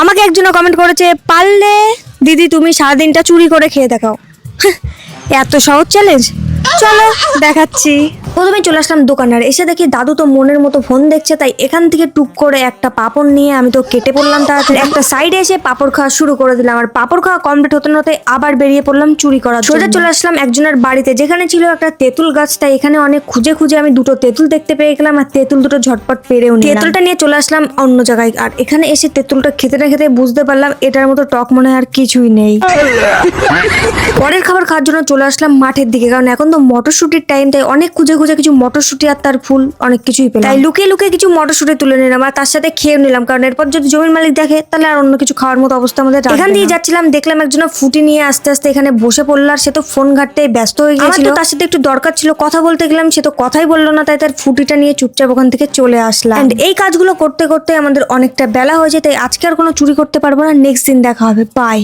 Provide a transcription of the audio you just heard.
আমাকে একজন কমেন্ট করেছে, পারলে দিদি তুমি সারাদিনটা চুরি করে খেয়ে দেখাও। এত সহজ চ্যালেঞ্জ চলো, দেখাচ্ছি। প্রথমে চলে আসলাম দোকানে আর এসে দেখি দাদু তো মনের মতো ফোন দেখছে তাই এখান থেকে টুক করে একটা পাপড় নিয়ে আমি তো কেটে পড়লাম তাড়াতাড়ি। একটা সাইডে এসে পাপড় খাওয়া শুরু করে দিলাম আর পাপড় খাওয়া কমপ্লিট হতে না হতে আবার বেরিয়ে পড়লাম চুরি করার সোজা চলে আসলাম একজনের বাড়িতে যেখানে ছিল একটা তেঁতুল গাছ তাই এখানে অনেক খুঁজে খুঁজে আমি দুটো তেঁতুল দেখতে পেয়ে গেলাম আর তেঁতুল দুটো ঝটপট পেরেও নিলাম। তেঁতুলটা নিয়ে চলে আসলাম অন্য জায়গায় আর এখানে এসে তেঁতুলটা খেতে না খেতে বুঝতে পারলাম এটার মতো টক মনে হয় আর কিছুই নেই। পরের খাবার খাওয়ার জন্য চলে আসলাম মাঠের দিকে কারণ এখন তো মটরশুটির টাইম তাই অনেক খুঁজে খুঁজে কিছু মটরশুটি আর তার ফুল অনেক কিছুই পেলাম। তাই লুকিয়ে লুকিয়ে কিছু মটরশুটি তুলে নিলাম আর তার সাথে খেয়ে নিলাম। কারণ এরপর যদি জমির মালিক দেখে তাহলে আর অন্য কিছু খাওয়ার মতো অবস্থা আমাদের এখান দিয়ে যাচ্ছিলাম দেখলাম একজন ফুটি নিয়ে আস্তে আস্তে এখানে বসে পড়ল আর সে তো ফোন ঘাটতে ব্যস্ত হয়ে গেছিল তার সাথে একটু দরকার ছিল কথা বলতে গেলাম সে তো কথাই বলল না তাই তার ফুটিটা নিয়ে চুপচাপ ওখান থেকে চলে আসলাম। এই কাজগুলো করতে করতে আমাদের অনেকটা বেলা হয়ে যায় তাই আজকে আর কোনো চুরি করতে পারব না নেক্সট দিন দেখা হবে বাই